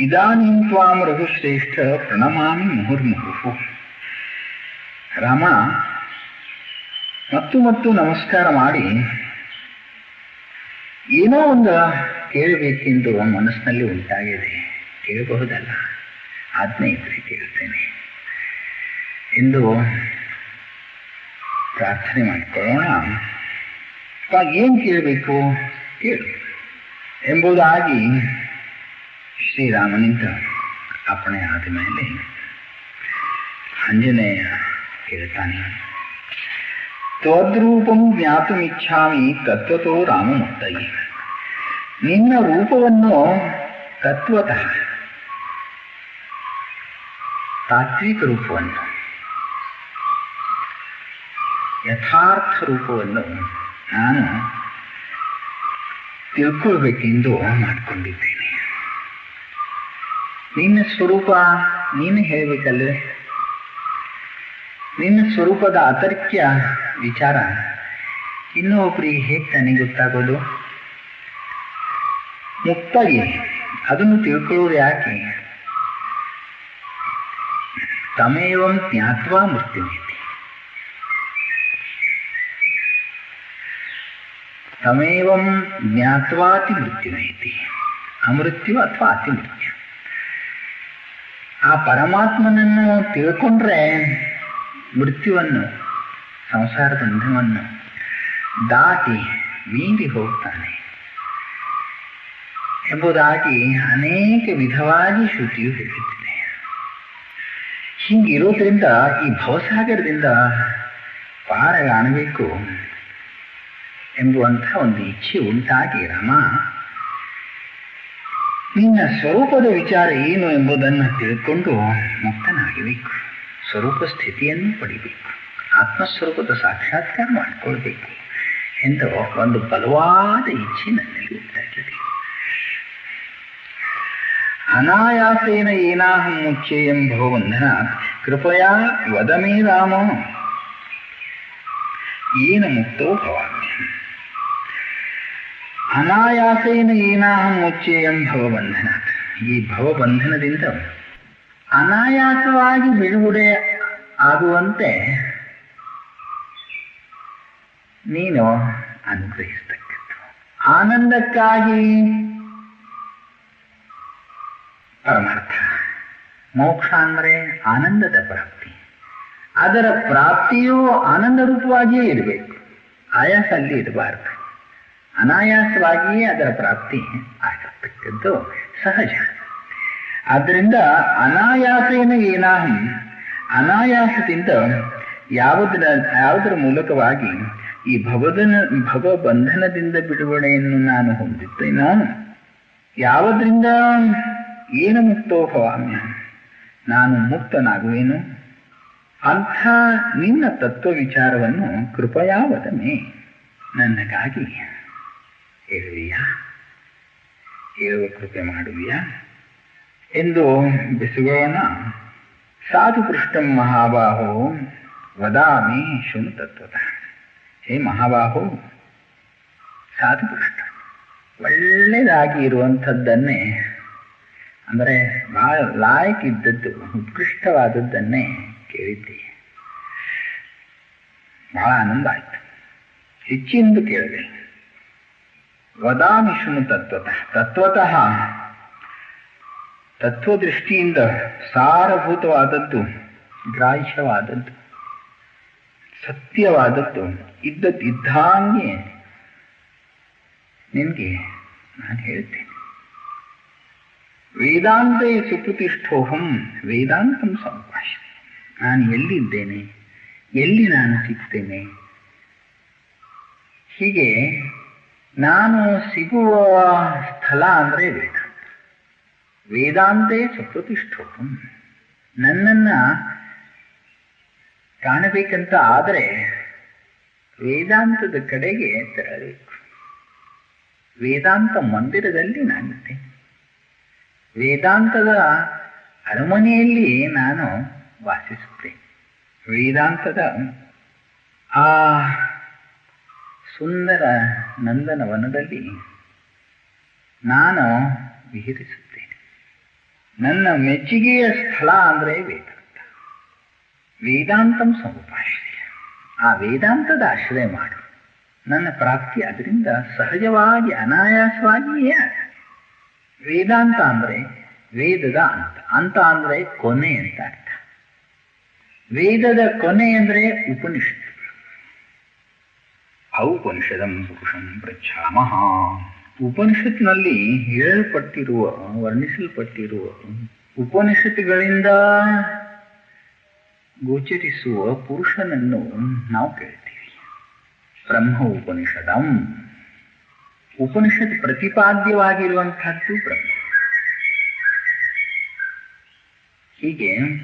ಇದಾನಿಂ ತ್ವಾಂ ರಘುಶ್ರೇಷ್ಠ ಪ್ರಣಮಾಮಿ ಮುಹುರ್ಮುಹು ರಾಮ ಮತ್ತು ಮತ್ತು ನಮಸ್ಕಾರ ಮಾಡಿ ಏನೋ ಒಂದು ಕೇಳಬೇಕೆಂದು ಮನಸ್ಸಿನಲ್ಲಿ ಉಂಟಾಗಿದೆ. ಕೇಳಬಹುದಲ್ಲ? ಆಜ್ಞೆ ಇದ್ರೆ ಕೇಳ್ತೇನೆ ಎಂದು ಪ್ರಾರ್ಥನೆ ಮಾಡಿಕೊಳ್ಳೋಣ. ಏನು ಕೇಳಬೇಕು ಕೇಳು ಎಂಬುದಾಗಿ ಶ್ರೀರಾಮನಿಂದ ಅಪ್ಪಣೆ ಆದ ಮೇಲೆ ಆಂಜನೇಯ ಹೇಳ್ತಾನೆ ತ್ವದ್ರೂಪಂ ಜ್ಞಾತುಮಿಚ್ಛಾಮಿ ತತ್ವತೋ ರಾಮ ಮುತ್ತಯ್ಯ ನಿನ್ನ ರೂಪವನ್ನು ತತ್ವತಃ ತಾತ್ವಿಕ ರೂಪವನ್ನು, ಯಥಾರ್ಥ ರೂಪವನ್ನು ನಾನು ತಿಳ್ಕೊಳ್ಬೇಕೆಂದು ಮಾಡಿಕೊಂಡಿದ್ದೇನೆ. ನಿನ್ನ ಸ್ವರೂಪ ನೀನು ಹೇಳಬೇಕಲ್ಲ ನಿನ್ನ ಸ್ವರೂಪದ ಅತರ್ಕ್ಯ ವಿಚಾರ ಇನ್ನೊಬ್ಬರಿಗೆ ಹೇಗೆ ತಾನೇ ಗೊತ್ತಾಗೋದು? ಮುಕ್ತಾಗಿ ಅದನ್ನು ತಿಳ್ಕೊಳ್ಳೋದು ಯಾಕೆ? ತಮೇವಂ ಜ್ಞಾತ್ವಾ ಮೃತ್ಯು ತಮೇವಂ ಜ್ಞಾತ್ವಾತಿ ಮೃತ್ಯುನೈತಿ. ಅಮೃತ್ಯು ಅಥವಾ ಅತಿ ಮೃತ್ಯು ಆ ಪರಮಾತ್ಮನನ್ನು ತಿಳ್ಕೊಂಡ್ರೆ ಮೃತ್ಯುವನ್ನು, ಸಂಸಾರ ಬಂಧವನ್ನು ದಾಟಿ ಮೀರಿ ಹೋಗ್ತಾನೆ. ಎಂಬುದಾಗಿ ಅನೇಕ ವಿಧವಾಗಿ ಶ್ರುತಿಯು ಹೇಳುತ್ತಿದೆ. ಹೀಗಿರೋದ್ರಿಂದ ಈ ಭವಸಾಗರದಿಂದ ಪಾರಗಾಣಬೇಕು ಎಂಬುವಂತಹ ಒಂದು ಇಚ್ಛೆ ಉಂಟಾಗಿ ರಾಮ ನಿನ್ನ ಸ್ವರೂಪದ ವಿಚಾರ ಏನು ಎಂಬುದನ್ನು ತಿಳ್ಕೊಂಡು ಮುಕ್ತನಾಗಬೇಕು. ಸ್ವರೂಪ ಸ್ಥಿತಿಯನ್ನು ಪಡಿಬೇಕು. ಆತ್ಮಸ್ವರೂಪದ ಸಾಕ್ಷಾತ್ಕಾರ ಮಾಡಿಕೊಳ್ಬೇಕು. ಎಂದು ಒಂದು ಬಲವಾದ ಇಚ್ಛೆ ನನ್ನಲ್ಲಿ ಉಂಟಾಗಿದೆ. ಅನಾಯಾಸೇನ ಏನಾಹಂ ಮುಖ್ಯ ಎಂಬ ವಂದನ ಕೃಪಯಾ ವದಮೇ ರಾಮ. ಏನು ಮುಕ್ತೋ ಭವಾಮಿ ಅನಾಯಾಸೇನ ಏನಾಹಂ ಮುಚ್ಚೇಯಂ ಭವಬಂಧನ ಈ ಭವಬಂಧನದಿಂದ ಅನಾಯಾಸವಾಗಿ ಬಿಡುಗಡೆ ಆಗುವಂತೆ ನೀನು ಅನುಗ್ರಹಿಸ್ತಕ್ಕದ್ದು. ಆನಂದಕ್ಕಾಗಿ ಪರಮಾರ್ಥ. ಮೋಕ್ಷ ಅಂದರೆ ಆನಂದದ ಪ್ರಾಪ್ತಿ. ಅದರ ಪ್ರಾಪ್ತಿಯು ಆನಂದ ರೂಪವಾಗಿಯೇ ಇರಬೇಕು. ಆಯಾಸ ಅಲ್ಲಿ ಇರಬಾರದು. ಅನಾಯಾಸವಾಗಿಯೇ ಅದರ ಪ್ರಾಪ್ತಿ ಆಗಿರ್ತಕ್ಕದ್ದು ಸಹಜ. ಆದ್ದರಿಂದ ಅನಾಯಾಸೇನ ಏನಾಹಂ? ಅನಾಯಾಸದಿಂದ ಯಾವುದರ ಯಾವುದರ ಮೂಲಕವಾಗಿ ಈ ಭವದನ, ಭವಬಂಧನದಿಂದ ಬಿಡುಗಡೆಯನ್ನು ನಾನು ಹೊಂದಿದ್ದೇನೋ? ಯಾವುದರಿಂದ ಏನು ಮುಕ್ತೋ ಭವಾಮ್ಯ? ನಾನು ಮುಕ್ತನಾಗುವೇನು? ಅಂಥ ನಿನ್ನ ತತ್ವ ವಿಚಾರವನ್ನು ಕೃಪಯಾವದನೆ ನನ್ನಗಾಗಿ ಹೇಳುವಿಯಾ ಹೇಳುವ ಕೃಪೆ ಮಾಡುವಿಯಾ? ಎಂದು ಬಿಸುಗೋಣ ಸಾಧು ಪೃಷ್ಟಂ ಮಹಾಬಾಹೋ, ವದಾಮಿ ಶೃಣು ತತ್ವತಃ. ಹೇ ಮಹಾಬಾಹು ಸಾಧು ಪೃಷ್ಟ ಒಳ್ಳೆಯದಾಗಿ ಇರುವಂಥದ್ದನ್ನೇ, ಅಂದರೆ ಬಹಳ ಲಾಯಕ್ ಇದ್ದದ್ದು ಉತ್ಕೃಷ್ಟವಾದದ್ದನ್ನೇ ಕೇಳಿದ್ದೆ. ಬಹಳ ಆನಂದ ಆಯಿತು. ಹೆಚ್ಚಿಂದು ಕೇಳಿದೆ ವದಾಮಿ ಶೃಣು ತತ್ವತಃ. ತತ್ವತಃ ತತ್ವದೃಷ್ಟಿಯಿಂದ ಸಾರಭೂತವಾದದ್ದು, ಗ್ರಾಹ್ಯವಾದದ್ದು, ಸತ್ಯವಾದದ್ದು ಇದ್ದದ್ದು ಇದ್ದಂಗೆ ನಿನಗೆ ನಾನು ಹೇಳ್ತೇನೆ. ವೇದಾಂತೇ ಸುಪ್ರತಿಷ್ಠೋಹಂ, ವೇದಾಂತಂ ಸಂಭಾಷ. ನಾನು ಎಲ್ಲಿದ್ದೇನೆ? ಎಲ್ಲಿ ನಾನು ಸಿಗ್ತೇನೆ? ಹೀಗೆ ನಾನು ಸಿಗುವ ಸ್ಥಳ ಅಂದರೆ ವೇದ. ವೇದಾಂತೇ ಸುಪ್ರತಿಷ್ಠೋಹಂ ನನ್ನನ್ನು ಕಾಣಬೇಕಂತ ಆದರೆ ವೇದಾಂತದ ಕಡೆಗೆ ತೆರಳಬೇಕು. ವೇದಾಂತ ಮಂದಿರದಲ್ಲಿ ನಾನಿದ್ದೆ. ವೇದಾಂತದ ಅರಮನೆಯಲ್ಲಿ ನಾನು ವಾಸಿಸುತ್ತೇನೆ. ವೇದಾಂತದ ಆ ಸುಂದರ ನಂದನವನದಲ್ಲಿ ನಾನು ವಿಹರಿಸುತ್ತೇನೆ. ನನ್ನ ಮೆಚ್ಚುಗೆಯ ಸ್ಥಳ ಅಂದರೆ ವೇದಾಂತ. ವೇದಾಂತಂ ಸಮುಪಾಶ್ರಯ. ಆ ವೇದಾಂತದ ಆಶ್ರಯ ಮಾಡು. ನನ್ನ ಪ್ರಾಪ್ತಿ ಅದರಿಂದ ಸಹಜವಾಗಿ, ಅನಾಯಾಸವಾಗಿಯೇ ವೇದಾಂತ ಅಂದರೆ ವೇದದ ಅಂತ. ಅಂತ ಅಂದರೆ ಕೊನೆ ಅಂತ ಅರ್ಥ. ವೇದದ ಕೊನೆ ಅಂದರೆ ಉಪನಿಷತ್ ಔಪನಿಷದಂ ಪುರುಷಂ ಪೃಚ್ಛಾಮಹ ಉಪನಿಷತ್ನಲ್ಲಿ ಹೇಳಲ್ಪಟ್ಟಿರುವ, ವರ್ಣಿಸಲ್ಪಟ್ಟಿರುವ ಉಪನಿಷತ್ತುಗಳಿಂದ ಗೋಚರಿಸುವ ಪುರುಷನನ್ನು ನಾವು ಕೇಳ್ತೀವಿ. ಬ್ರಹ್ಮ ಉಪನಿಷದಂ. ಉಪನಿಷತ್ ಪ್ರತಿಪಾದ್ಯವಾಗಿರುವಂತಹದ್ದು ಬ್ರಹ್ಮ. ಹೀಗೆ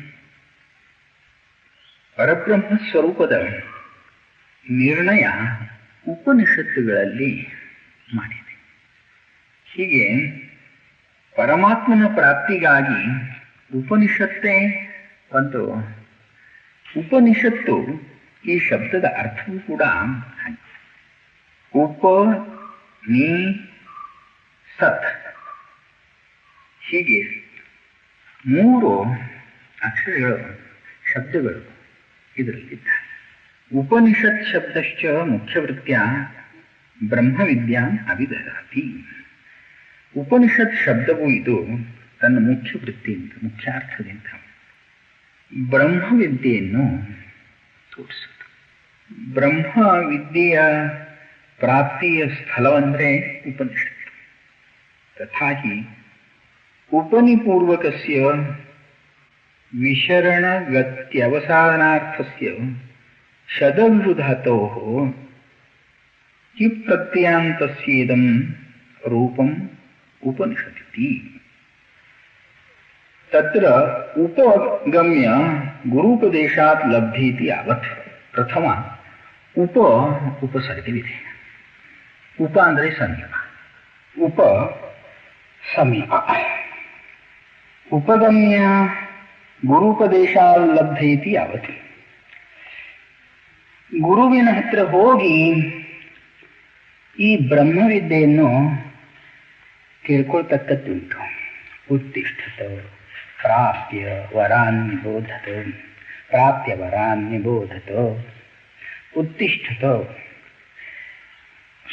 ಪರಬ್ರಹ್ಮ ಸ್ವರೂಪದ ನಿರ್ಣಯ ಉಪನಿಷತ್ತುಗಳಲ್ಲಿ ಮಾಡಿದೆ. ಹೀಗೆ ಪರಮಾತ್ಮನ ಪ್ರಾಪ್ತಿಗಾಗಿ ಉಪನಿಷತ್ತೇ ಒಂದು. ಉಪನಿಷತ್ತು ಈ ಶಬ್ದದ ಅರ್ಥವೂ ಕೂಡ ಉಪ, ನೀ, ಸತ್. ಹೀಗೆ ಮೂರು ಅಕ್ಷರಗಳು, ಶಬ್ದಗಳು ಇದರಲ್ಲಿದ್ದಾರೆ ಉಪನಿಷತ್ ಶಬ್ದಶ್ಚ ಮುಖ್ಯವೃತ್ತಿಯ ಬ್ರಹ್ಮವಿದ್ಯಾ ಅವಿದರಾತಿ ಉಪನಿಷತ್ ಶಬ್ದವು ಇದು ತನ್ನ ಮುಖ್ಯ ವೃತ್ತಿಯಿಂದ ಮುಖ್ಯಾರ್ಥದಿಂದ ಬ್ರಹ್ಮವಿದ್ಯೆಯನ್ನು ತೋರಿಸುತ್ತೆ. ಬ್ರಹ್ಮ ವಿದ್ಯೆಯ ಪ್ರಾಪ್ತಿಯ ಸ್ಥಳವಂದ್ರೆ ಉಪನಿಷತ್. ತಥಾಹಿ ಉಪನಿಪೂರ್ವಕಸ್ಯ ವಿಶರಣಗತ್ಯವಸಾನಾರ್ಥಸ್ಯ ಶದವಿರುಧಾತೋः किप्रत्ययान्तस्येदं रूपम् उपनिषदिति तत्र उपगम्य गुरूपदेशात् लब्धीति यावत् ಪ್ರಥಮ ಉಪ ಉಪಸರ್ಗವಿದೆ ಉಪ ಅಂದರೆ ಸಮೀಪ ಉಪ ಸಮೀಪ ಉಪಗಮ್ಯ ಗುರುಪದೇಶಾಲ್ಲಬ್ಧೈತಿ ಯಾವತ್ತು ಗುರುವಿನ ಹತ್ರ ಹೋಗಿ ಈ ಬ್ರಹ್ಮವಿದ್ಯೆಯನ್ನು ಕೇಳ್ಕೊಳ್ತಕ್ಕದ್ದುಂಟು ಉತ್ತಿಷ್ಠತ ಪ್ರಾಪ್ಯ ವರಾನ್ ನಿಬೋಧತ ಪ್ರಾಪ್ಯ ವರಾನ್ ನಿಬೋಧತ ಉತ್ತಿಷ್ಠತ.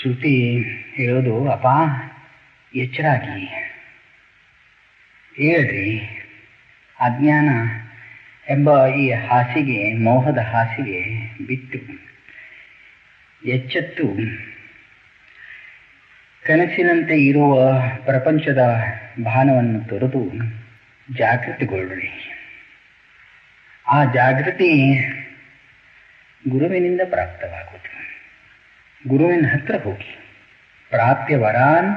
ಶ್ರುತಿ ಹೇಳೋದು, ಅಪಾ, ಎಚ್ಚರಾಗಿ ಹೇಳ್ರಿ. ಅಜ್ಞಾನ ಎಂಬ ಈ ಹಾಸಿಗೆ, ಮೋಹದ ಹಾಸಿಗೆ ಬಿಟ್ಟು ಎಚ್ಚೆತ್ತು. ಕನಸಿನಂತೆ ಇರುವ ಪ್ರಪಂಚದ ಭಾನವನ್ನು ತೊರೆದು ಜಾಗೃತಿಗೊಳ್ಳಿ ಆ ಜಾಗೃತಿ ಗುರುವಿನಿಂದ ಪ್ರಾಪ್ತವಾಗುವುದು. ಗುರುವಿನ ಹತ್ರ ಹೋಗಿ ಪ್ರಾಪ್ಯ ವರಾನ್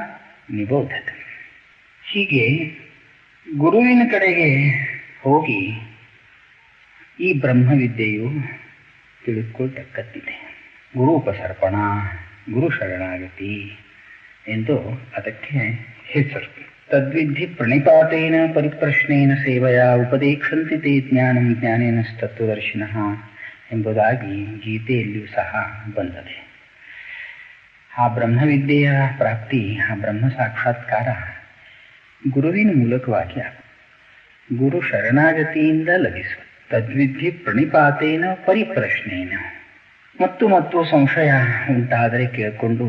ನಿಬೋಧತೆ. ಹೀಗೆ ಗುರುವಿನ ಕಡೆಗೆ ಹೋಗಿ ಈ ಬ್ರಹ್ಮವಿದ್ಯೆಯು ತಿಳಿದುಕೊಳ್ತಕ್ಕದ್ದಿದೆ ಗುರುಪಸರ್ಪಣ ಗುರು ಶರಣಾಗತಿ ಎಂದು ಅದಕ್ಕೆ ಹೆಸರು. ತದ್ವಿಧಿ ಪ್ರಣಿಪಾತೇನ ಪರಿಪ್ರಶ್ನೇನ ಸೇವೆಯ ಉಪದೇಕ್ಷಂತಿ ತೇ ಜ್ಞಾನಂ ಜ್ಞಾನೇನ ತತ್ವದರ್ಶಿನ ಎಂಬುದಾಗಿ ಗೀತೆಯಲ್ಲಿಯೂ ಸಹ ಬಂದದೆ. ಆ ಬ್ರಹ್ಮವಿದ್ಯೆಯ ಪ್ರಾಪ್ತಿ, ಆ ಬ್ರಹ್ಮ ಸಾಕ್ಷಾತ್ಕಾರ ಗುರುವಿನ ಮೂಲಕವಾಗಿ ಗುರು ಶರಣಾಗತಿಯಿಂದ ಲಭಿಸುವ ತದ್ವಿಧಿ ಪ್ರಣಿಪಾತೇನ ಪರಿಪ್ರಶ್ನೇನ. ಮತ್ತು ಮತ್ತು ಸಂಶಯ ಉಂಟಾದರೆ ಕೇಳಿಕೊಂಡು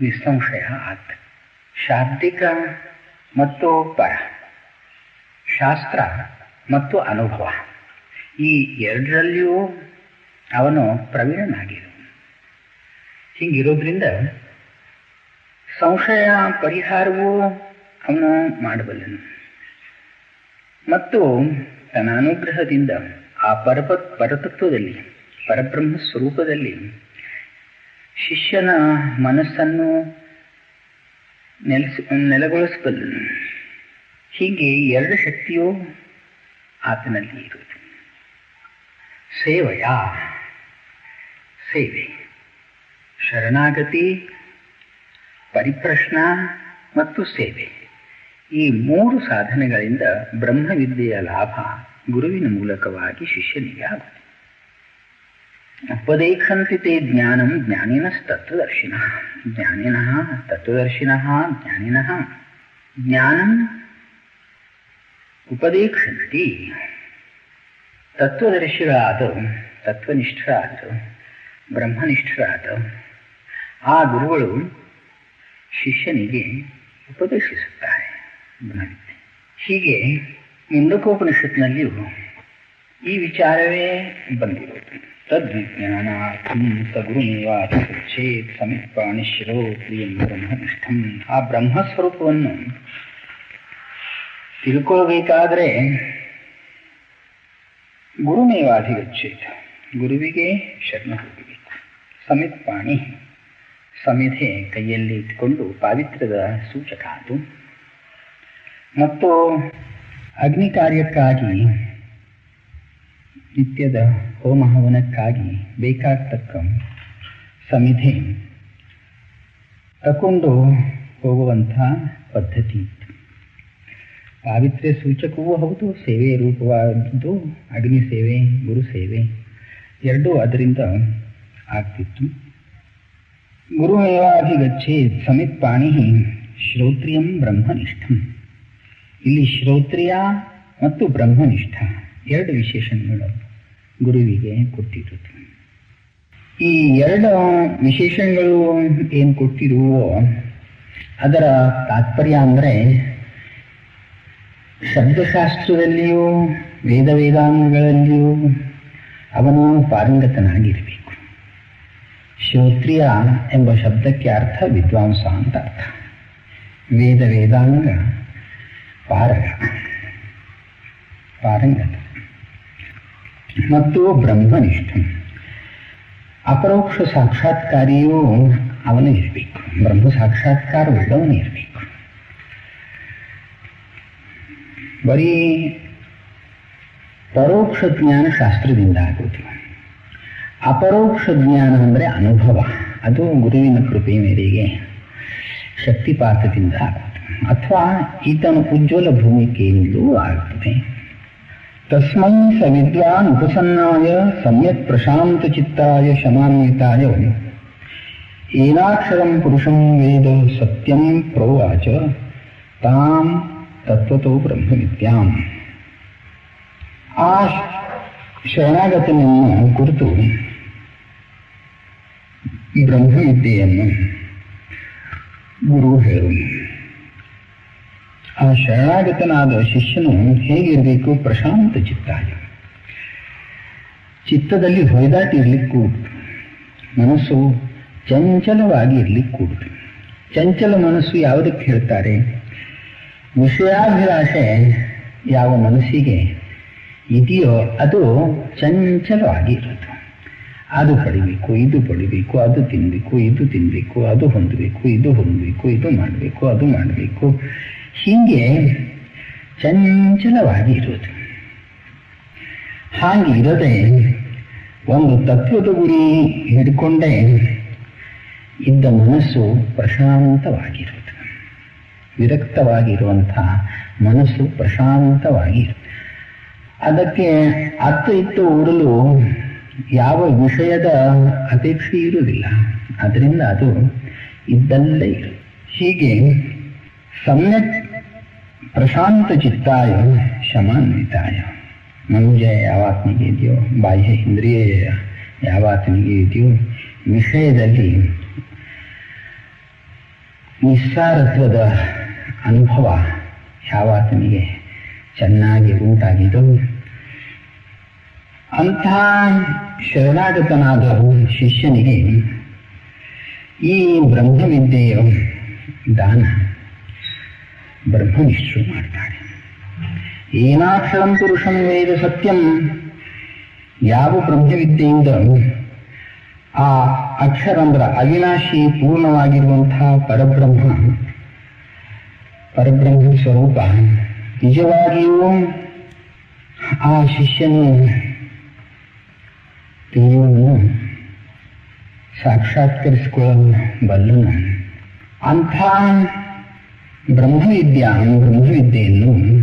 ನಿಸ್ಸಂಶಯ ಆತ. ಶಾಬ್ದಿಕ ಮತ್ತು ಪರ. ಶಾಸ್ತ್ರ ಮತ್ತು ಅನುಭವ. ಈ ಎರಡರಲ್ಲಿಯೂ ಅವನು ಪ್ರವೀಣನಾಗಿರು. ಹಿಂಗಿರೋದ್ರಿಂದ ಸಂಶಯ ಪರಿಹಾರವೂ ಅವನು ಮಾಡಬಲ್ಲನು. ಮತ್ತು ತನ್ನ ಅನುಗ್ರಹದಿಂದ ಆ ಪರಪ, ಪರತತ್ವದಲ್ಲಿ, ಪರಬ್ರಹ್ಮ ಸ್ವರೂಪದಲ್ಲಿ ಶಿಷ್ಯನ ಮನಸ್ಸನ್ನು ನೆಲೆಸ ನೆಲೆಗೊಳಿಸಬಲ್ಲ ಹೀಗೆ ಎರಡು ಶಕ್ತಿಯು ಆತನಲ್ಲಿ ಇರುವುದು. ಸೇವೆಯ, ಸೇವೆ. ಶರಣಾಗತಿ, ಪರಿಪ್ರಶ್ನ ಮತ್ತು ಸೇವೆ. ಈ ಮೂರು ಸಾಧನೆಗಳಿಂದ ಬ್ರಹ್ಮವಿದ್ಯೆಯ ಲಾಭ ಗುರುವಿನ ಮೂಲಕವಾಗಿ ಶಿಷ್ಯನಿಗೆ ಆಗುತ್ತದೆ ಉಪದೇಕ್ಷಂತಿ ತೇ ಜ್ಞಾನಂ ಜ್ಞಾನಿನಸ್ತತ್ವದರ್ಶಿನಃ ಜ್ಞಾನಿನಃ ತತ್ವದರ್ಶಿನಃ ಜ್ಞಾನಿನಃ ಜ್ಞಾನಂ ಉಪದೇಕ್ಷಂತಿ ತತ್ವದರ್ಶಿಗಳಾದ ತತ್ವನಿಷ್ಠರಾದ ಬ್ರಹ್ಮನಿಷ್ಠರಾದ ಆ ಗುರುಗಳು ಶಿಷ್ಯನಿಗೆ ಉಪದೇಶಿಸುತ್ತಾರೆ ಬ್ರಹ್ಮವಿದ್ಯೆ ಹೀಗೆ ಮುಂಡಕೋಪನಿಷತ್ನಲ್ಲಿಯೂ ಈ ವಿಚಾರವೇ ಬಂದಿರೋದು ತದ್ವಿಜ್ಞಾನಾರ್ಥಂ ಸಗುರುಮೇವಾಧಿಗಚ್ಚೇತ್ ಶಿರೋ ಪ್ರಿಯಂ ಬ್ರಹ್ಮನಿಷ್ಠಂ. ಆ ಬ್ರಹ್ಮಸ್ವರೂಪವನ್ನು ತಿಳ್ಕೊಳ್ಬೇಕಾದ್ರೆ ಗುರುಮೇವಾಧಿಗಚ್ಚೇತ. ಗುರುವಿಗೆ ಶರಣ ಹೋಗಬೇಕು. ಸಮಿತ್ಪಾಣಿ ಸಮಿಧೆ ಕೈಯಲ್ಲಿ ಇಟ್ಟುಕೊಂಡು ಪಾವಿತ್ರ್ಯದ ಸೂಚಕ ಅದು ಮತ್ತು ಅಗ್ನಿ ಕಾರ್ಯಕ್ಕಾಗಿ, ನಿತ್ಯದ ಹೋಮ ಹವನಕ್ಕಾಗಿ ಬೇಕಾಗ್ತಕ್ಕ ಸಮಿಧೆ ತಕೊಂಡು ಹೋಗುವಂಥ ಪದ್ಧತಿ ಇತ್ತು. ಪಾವಿತ್ರ್ಯ ಸೂಚಕವೂ ಹೌದು, ಸೇವೆ ರೂಪವಾದದ್ದು ಅಗ್ನಿ ಸೇವೆ, ಗುರು ಸೇವೆ ಎರಡೂ ಅದರಿಂದ ಆಗ್ತಿತ್ತು. ಗುರುಮೇವಾಧಿಗಚ್ಚೇ ಸಮಿತ್ ಪಾಣಿ ಶ್ರೋತ್ರಿಯಂ ಬ್ರಹ್ಮನಿಷ್ಠಂ. ಇಲ್ಲಿ ಶ್ರೋತ್ರಿಯ ಮತ್ತು ಬ್ರಹ್ಮನಿಷ್ಠ ಎರಡು ವಿಶೇಷಣಗಳು ಗುರುವಿಗೆ ಕೊಟ್ಟಿರುತ್ತೆ ಈ ಎರಡು ವಿಶೇಷಣಗಳು ಏನು ಕೊಟ್ಟಿರುವೋ ಅದರ ತಾತ್ಪರ್ಯ ಅಂದರೆ ಶಬ್ದಶಾಸ್ತ್ರದಲ್ಲಿಯೂ ವೇದ ವೇದಾಂಗಗಳಲ್ಲಿಯೂ ಅವನು ಪಾರಂಗತನಾಗಿರಬೇಕು. ಶ್ರೋತ್ರಿಯ ಎಂಬ ಶಬ್ದಕ್ಕೆ ಅರ್ಥ ವಿದ್ವಾಂಸ ಅಂತ ಅರ್ಥ. ವೇದ, ವೇದಾಂಗ ಪಾರಗ ಪಾರಂಗತ ಮತ್ತು ಬ್ರಹ್ಮನಿಷ್ಠ ಅಪರೋಕ್ಷ ಸಾಕ್ಷಾತ್ಕಾರಿಯೂ ಅವನು ಇರಬೇಕು ಬ್ರಹ್ಮ ಸಾಕ್ಷಾತ್ಕಾರವುಳ್ಳವನು ಇರಬೇಕು ಬರೀ ಪರೋಕ್ಷ ಜ್ಞಾನ ಶಾಸ್ತ್ರದಿಂದ ಆಗೋದು ಅಪರೋಕ್ಷ ಜ್ಞಾನ ಅಂದರೆ ಅನುಭವ ಅದು ಗುರುವಿನ ಕೃಪೆ ಮೇರೆಗೆ ಶಕ್ತಿಪಾತದಿಂದ ಆಗೋದು ಅಥವಾ ಈತನ ಉಜ್ವಲ ಭೂಮಿಕೆಯಿಂದಲೂ ಆಗುತ್ತದೆ ತಸ್ಮೈ ಸ ವಿದ್ವಾನ್ ಉಪಸನ್ನಾಯ ಸಮ್ಯಕ್ ಪ್ರಶಾಂತ ಚಿತ್ತಾಯ ಶಮಾನ್ವಿತಾಯ ಏನಾಕ್ಷರಂ ಪುರುಷಂ ವೇದ ಸತ್ಯಂ ಪ್ರೋವಾಚ ತಾಂ ತತ್ವತೋ ಬ್ರಹ್ಮವಿದ್ಯಾಂ ಆ ಶರಣಾಗತನನ್ನು ಕುರಿತು ಬ್ರಹ್ಮವಿದ್ಯೆಯನ್ನು ಗುರು ಹೇಳುವನು ಆ ಶರಣಾಗತನಾದ ಶಿಷ್ಯನು ಹೇಗಿರಬೇಕು? ಪ್ರಶಾಂತ ಚಿತ್ತ ಚಿತ್ತದಲ್ಲಿ ಹೊಯ್ದಾಟ ಕೂಡುದು ಮನಸ್ಸು ಚಂಚಲವಾಗಿ ಇರಲಿಕ್ಕೆ. ಕೂಡುದು ಚಂಚಲ ಮನಸ್ಸು ಯಾವುದಕ್ಕೆ ಹೇಳ್ತಾರೆ? ವಿಷಯಾಭಿಲಾಷೆ ಯಾವ ಮನಸ್ಸಿಗೆ ಇದೆಯೋ ಅದು ಚಂಚಲವಾಗಿ ಇರೋದು ಅದು ಪಡಿಬೇಕು ಇದು ಪಡಿಬೇಕು ಅದು ತಿನ್ನಬೇಕು ಇದು ತಿನ್ನಬೇಕು ಅದು ಹೊಂದಬೇಕು, ಇದು ಹೊಂದಬೇಕು, ಇದು ಮಾಡಬೇಕು, ಅದು ಮಾಡಬೇಕು. ಹೀಗೆ ಚಂಚಲವಾಗಿ ಇರೋದು ಹಾಗೆ ಇರದೆ ಒಂದು ತತ್ವದ ಗುರಿ ಹಿಡ್ಕೊಂಡೇ ಇದ್ದ ಮನಸ್ಸು ಪ್ರಶಾಂತವಾಗಿರುವುದು. ವಿರಕ್ತವಾಗಿರುವಂತಹ ಮನಸ್ಸು ಪ್ರಶಾಂತವಾಗಿ ಅದಕ್ಕೆ ಅತ್ತ ಇತ್ತ ಓಡಲು ಯಾವ ವಿಷಯದ ಅಪೇಕ್ಷೆ ಇರುವುದಿಲ್ಲ. ಅದರಿಂದ ಅದು ಇದ್ದಲ್ಲೇ ಇರು ಹೀಗೆ ಸಮ್ಯಕ್ ಪ್ರಶಾಂತ ಚಿತ್ತಾಯ ಶಮಾನ್ವಿತಾಯ ಮನುಜ ಯಾವ ಆತ್ಮಿಗೆ ಇದೆಯೋ ಬಾಹ್ಯ ಇಂದ್ರಿಯ ಯಾವ ಆತ್ಮಿಗೆ ಇದೆಯೋ ವಿಷಯದಲ್ಲಿ ನಿಸ್ಸಾರತ್ವದ ಅನುಭವ ಯಾವಾತ್ಮಿಗೆ ಚೆನ್ನಾಗಿ ಉಂಟಾಗಿದ್ದು ಅಂಥ ಶರಣಾಗತನಾದ ಶಿಷ್ಯನಿಗೆ ಈ ಬ್ರಹ್ಮವಿದ್ಯೆಯ ದಾನ ಬ್ರಹ್ಮನಿಷ್ಠರು ಮಾಡ್ತಾರೆ. ಏನಾಕ್ಷರಂ ಪುರುಷಂ ವೇದ ಸತ್ಯಂ, ಯಾವ ಬ್ರಹ್ಮವಿದ್ಯೆಯಿಂದ ಆ ಅಕ್ಷರ ಅಂದ್ರ ಅವಿನಾಶಿ ಪೂರ್ಣವಾಗಿರುವಂತಹ ಪರಬ್ರಹ್ಮ ಪರಬ್ರಹ್ಮ ಸ್ವರೂಪ, ನಿಜವಾಗಿಯೂ ಆ ಶಿಷ್ಯನು ದೇವನು ಸಾಕ್ಷಾತ್ಕರಿಸಿಕೊಳ್ಳಲು ಬಲ್ಲನು. ಅಂಥ ಬ್ರಹ್ಮವಿದ್ಯಾ ಬ್ರಹ್ಮವಿದ್ಯೆಯನ್ನು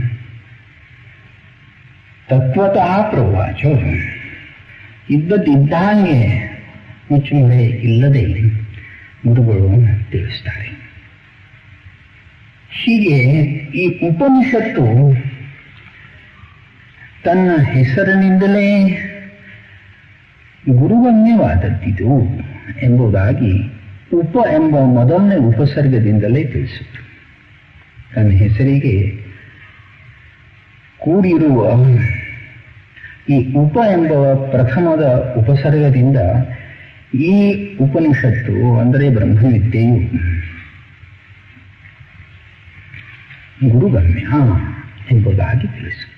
ತತ್ವತಃ ಪ್ರವಾಚ. ಇದ್ದದ್ದಿದ್ದಂಗೆ ಮುಚ್ಚುಮರೆ ಇಲ್ಲದೆ ಗುರುಗಳು ತಿಳಿಸ್ತಾರೆ. ಹೀಗೆ ಈ ಉಪನಿಷತ್ತು ತನ್ನ ಹೆಸರಿನಿಂದಲೇ ಗುರುಗಮ್ಯವಾದದ್ದಿದು ಎಂಬುದಾಗಿ ಉಪ ಎಂಬ ಮೊದಲನೇ ಉಪಸರ್ಗದಿಂದಲೇ ತಿಳಿಸಿತು ತನ್ನ ಹೆಸರಿಗೆ ಕೂಡಿರುವ ಈ ಉಪ ಎಂಬ ಪ್ರಥಮದ ಉಪಸರ್ಗದಿಂದ ಈ ಉಪನಿಷತ್ತು, ಅಂದರೆ ಬ್ರಹ್ಮವಿದ್ಯೆಯು ಗುರುಗಮ್ಯ ಎಂಬುದಾಗಿ ತಿಳಿಸಿತು